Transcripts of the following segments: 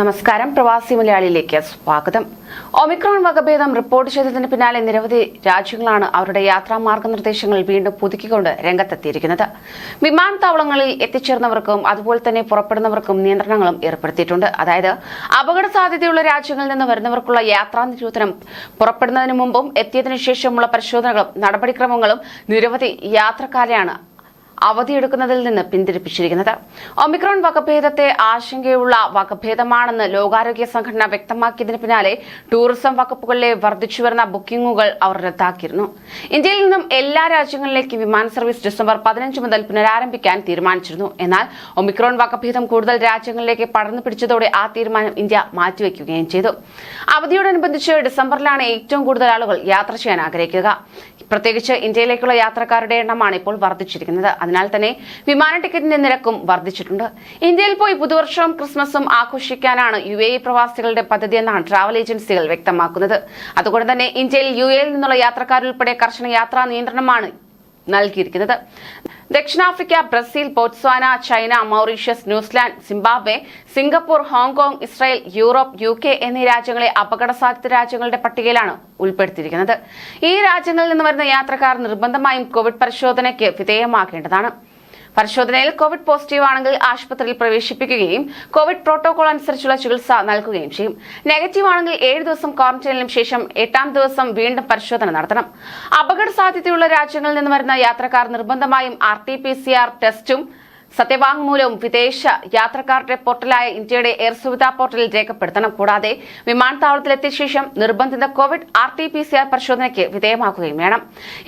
നമസ്കാരം. പ്രവാസി മലയാളിയിലേക്ക് സ്വാഗതം. ഒമിക്രോൺ വകഭേദം റിപ്പോർട്ട് ചെയ്തതിന് പിന്നാലെ നിരവധി രാജ്യങ്ങളാണ് അവരുടെ യാത്രാ മാർഗനിർദ്ദേശങ്ങൾ വീണ്ടും പുതുക്കിക്കൊണ്ട് രംഗത്തെത്തിയിരിക്കുന്നത്. വിമാനത്താവളങ്ങളിൽ എത്തിച്ചേർന്നവർക്കും അതുപോലെ തന്നെ പുറപ്പെടുന്നവർക്കും നിയന്ത്രണങ്ങളും ഏർപ്പെടുത്തിയിട്ടുണ്ട്. അതായത് അപകട സാധ്യതയുള്ള രാജ്യങ്ങളിൽ നിന്ന് വരുന്നവർക്കുള്ള യാത്രാ നിരോധനം പുറപ്പെടുന്നതിന് മുമ്പും എത്തിയതിനു ശേഷമുള്ള പരിശോധനകളും നടപടിക്രമങ്ങളും നിരവധി യാത്രക്കാരെയാണ് അവധിയെടുക്കുന്നതിൽ നിന്ന് പിന്തിരിപ്പിച്ചിരിക്കുന്നത്. ഒമിക്രോൺ വകഭേദത്തെ ആശങ്കയുള്ള വകഭേദമാണെന്ന് ലോകാരോഗ്യ സംഘടന വ്യക്തമാക്കിയതിന് പിന്നാലെ ടൂറിസം വകുപ്പുകളിലെ വർദ്ധിച്ചുവരുന്ന ബുക്കിംഗുകൾ അവർ റദ്ദാക്കിയിരുന്നു. ഇന്ത്യയിൽ നിന്നും എല്ലാ രാജ്യങ്ങളിലേക്കും വിമാന സർവീസ് ഡിസംബർ പതിനഞ്ച് മുതൽ പുനരാരംഭിക്കാൻ തീരുമാനിച്ചിരുന്നു. എന്നാൽ ഒമിക്രോൺ വകഭേദം കൂടുതൽ രാജ്യങ്ങളിലേക്ക് പടർന്നു പിടിച്ചതോടെ ആ തീരുമാനം ഇന്ത്യ മാറ്റിവെക്കുകയും ചെയ്തു. അവധിയോടനുബന്ധിച്ച് ഡിസംബറിലാണ് ഏറ്റവും കൂടുതൽ ആളുകൾ യാത്ര ചെയ്യാൻ ആഗ്രഹിക്കുക. പ്രത്യേകിച്ച് ഇന്ത്യയിലേക്കുള്ള യാത്രക്കാരുടെ എണ്ണമാണ് ഇപ്പോൾ വർദ്ധിച്ചിരിക്കുന്നത്. അതിനാൽ തന്നെ വിമാന ടിക്കറ്റിന്റെ നിരക്കും വർദ്ധിച്ചിട്ടുണ്ട്. ഇന്ത്യയിൽ പോയി പുതുവർഷവും ക്രിസ്മസും ആഘോഷിക്കാനാണ് യു എ പ്രവാസികളുടെ പദ്ധതി എന്നാണ് ട്രാവൽ ഏജൻസികൾ വ്യക്തമാക്കുന്നത്. അതുകൊണ്ട് തന്നെ ഇന്ത്യയിൽ യു എയിൽ നിന്നുള്ള യാത്രക്കാരുൾപ്പെടെ കർശന യാത്രാ നിയന്ത്രണമാണ് നൽകിയിരിക്കുന്നത്. ദക്ഷിണാഫ്രിക്ക Brazil Botswana China Mauritius New Zealand Zimbabwe Singapore Hong Kong Israel Europe U K എന്നീ രാജ്യങ്ങളെ അപകട സാധ്യത രാജ്യങ്ങളുടെ പട്ടികയിലാണ് ഉൾപ്പെടുത്തിയിരിക്കുന്നത്. ഈ രാജ്യങ്ങളിൽ നിന്ന് വരുന്ന യാത്രക്കാർ നിർബന്ധമായും കോവിഡ് പരിശോധനയ്ക്ക് വിധേയമാക്കേണ്ടതാണ് പരിശോധനയിൽ കോവിഡ് പോസിറ്റീവ് ആണെങ്കിൽ ആശുപത്രിയിൽ പ്രവേശിപ്പിക്കുകയും കോവിഡ് പ്രോട്ടോകോൾ അനുസരിച്ചുള്ള ചികിത്സ നൽകുകയും ചെയ്യും. നെഗറ്റീവ് ആണെങ്കിൽ ഏഴ് ദിവസം ക്വാറന്റൈനിലും ശേഷം എട്ടാം ദിവസം വീണ്ടും പരിശോധന നടത്തണം. അപകട സാധ്യതയുള്ള രാജ്യങ്ങളിൽ നിന്ന് വരുന്ന യാത്രക്കാർ നിർബന്ധമായും R T P C R ടെസ്റ്റും സത്യവാങ്മൂലവും വിദേശ യാത്രക്കാരുടെ പോർട്ടലായ ഇന്ത്യയുടെ എയർ സുവിധാ പോർട്ടലിൽ രേഖപ്പെടുത്തണം. കൂടാതെ വിമാനത്താവളത്തിലെത്തിയ ശേഷം നിർബന്ധിത Covid R T P C R പരിശോധനയ്ക്ക് വിധേയമാക്കുകയും വേണം.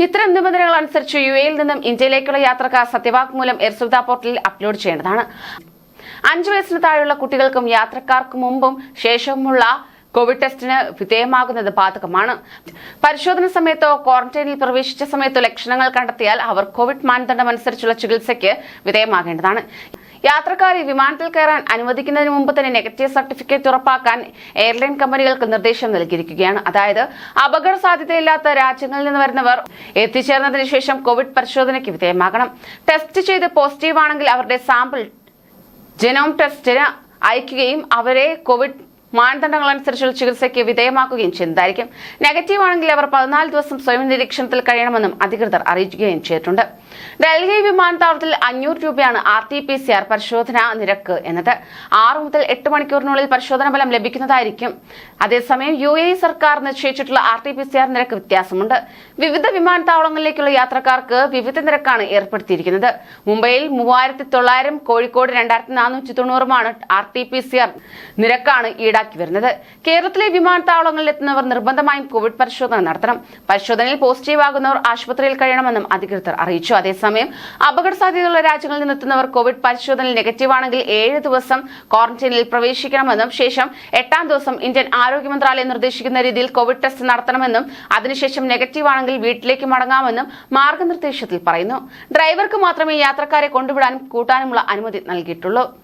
ഇത്തരം നിബന്ധനകൾ അനുസരിച്ച് യു എയിൽ നിന്നും ഇന്ത്യയിലേക്കുള്ള യാത്രക്കാർ സത്യവാങ്മൂലം എയർ സുവിധാ പോർട്ടലിൽ അപ്ലോഡ് ചെയ്യേണ്ടതാണ്. അഞ്ചു വയസ്സിന് താഴെയുള്ള കുട്ടികൾക്കും യാത്രക്കാർക്ക് മുമ്പും ശേഷവുമുള്ള കോവിഡ് ടെസ്റ്റിന് വിധേയമാകുന്നത് ബാധകമാണ്. പരിശോധന സമയത്തോ ക്വാറന്റൈനിൽ പ്രവേശിച്ച സമയത്തോ ലക്ഷണങ്ങൾ കണ്ടെത്തിയാൽ അവർ കോവിഡ് മാനദണ്ഡം അനുസരിച്ചുള്ള ചികിത്സയ്ക്ക് വിധേയമാകേണ്ടതാണ്. യാത്രക്കാരെ വിമാനത്തിൽ കയറാൻ അനുവദിക്കുന്നതിന് മുമ്പ് തന്നെ നെഗറ്റീവ് സർട്ടിഫിക്കറ്റ് ഉറപ്പാക്കാൻ എയർലൈൻ കമ്പനികൾക്ക് നിർദ്ദേശം നൽകിയിരിക്കുകയാണ്. അതായത് അപകട സാധ്യതയില്ലാത്ത രാജ്യങ്ങളിൽ നിന്ന് വരുന്നവർ എത്തിച്ചേർന്നതിന് ശേഷം കോവിഡ് പരിശോധനയ്ക്ക് വിധേയമാകണം. ടെസ്റ്റ് ചെയ്ത് പോസിറ്റീവ് ആണെങ്കിൽ അവരുടെ സാമ്പിൾ ജനോം ടെസ്റ്റിന് അയക്കുകയും അവരെ കോവിഡ് മാനദണ്ഡങ്ങൾ അനുസരിച്ചുള്ള ചികിത്സയ്ക്ക് വിധേയമാക്കുകയും ചെയ്യുന്നതായിരിക്കും. നെഗറ്റീവ് ആണെങ്കിൽ അവർ പതിനാല് ദിവസം സ്വയം നിരീക്ഷണത്തിൽ കഴിയണമെന്നും അധികൃതർ അറിയിക്കുകയും ചെയ്തിട്ടുണ്ട്. ഡൽഹി വിമാനത്താവളത്തിൽ അഞ്ഞൂറ് രൂപയാണ് R T P C R പരിശോധനാ നിരക്ക് എന്നത്. ആറു മുതൽ എട്ട് മണിക്കൂറിനുള്ളിൽ പരിശോധന ഫലം ലഭിക്കുന്നതായിരിക്കും. അതേസമയം യു എ സർക്കാർ നിശ്ചയിച്ചിട്ടുള്ള R T P C R നിരക്ക് വ്യത്യാസമുണ്ട്. വിവിധ വിമാനത്താവളങ്ങളിലേക്കുള്ള യാത്രക്കാർക്ക് വിവിധ നിരക്കാണ് ഏർപ്പെടുത്തിയിരിക്കുന്നത്. മുംബൈയിൽ മൂവായിരത്തി തൊള്ളായിരം കോഴിക്കോട് രണ്ടായിരത്തി നാനൂറ്റി തൊണ്ണൂറുമാണ് R T P C R നിരക്കാണ് വരുന്നത്. കേരളത്തിലെ വിമാനത്താവളങ്ങളിൽ എത്തുന്നവർ നിർബന്ധമായും കോവിഡ് പരിശോധന നടത്തണം. പരിശോധനയിൽ പോസിറ്റീവ് ആകുന്നവർ ആശുപത്രിയിൽ കഴിയണമെന്നും അധികൃതർ അറിയിച്ചു. അതേസമയം അപകട സാധ്യതയുള്ള രാജ്യങ്ങളിൽ നിന്നെത്തുന്നവർ കോവിഡ് പരിശോധനയിൽ നെഗറ്റീവാണെങ്കിൽ ഏഴ് ദിവസം ക്വാറന്റൈനിൽ പ്രവേശിക്കണമെന്നും ശേഷം എട്ടാം ദിവസം ഇന്ത്യൻ ആരോഗ്യ മന്ത്രാലയം നിർദ്ദേശിക്കുന്ന രീതിയിൽ കോവിഡ് ടെസ്റ്റ് നടത്തണമെന്നും അതിനുശേഷം നെഗറ്റീവാണെങ്കിൽ വീട്ടിലേക്ക് മടങ്ങാമെന്നും മാർഗനിർദ്ദേശത്തിൽ പറയുന്നു. ഡ്രൈവർക്ക് മാത്രമേ യാത്രക്കാരെ കൊണ്ടുവിടാനും കൂട്ടാനുമുള്ള അനുമതി നൽകിയിട്ടുള്ളൂ.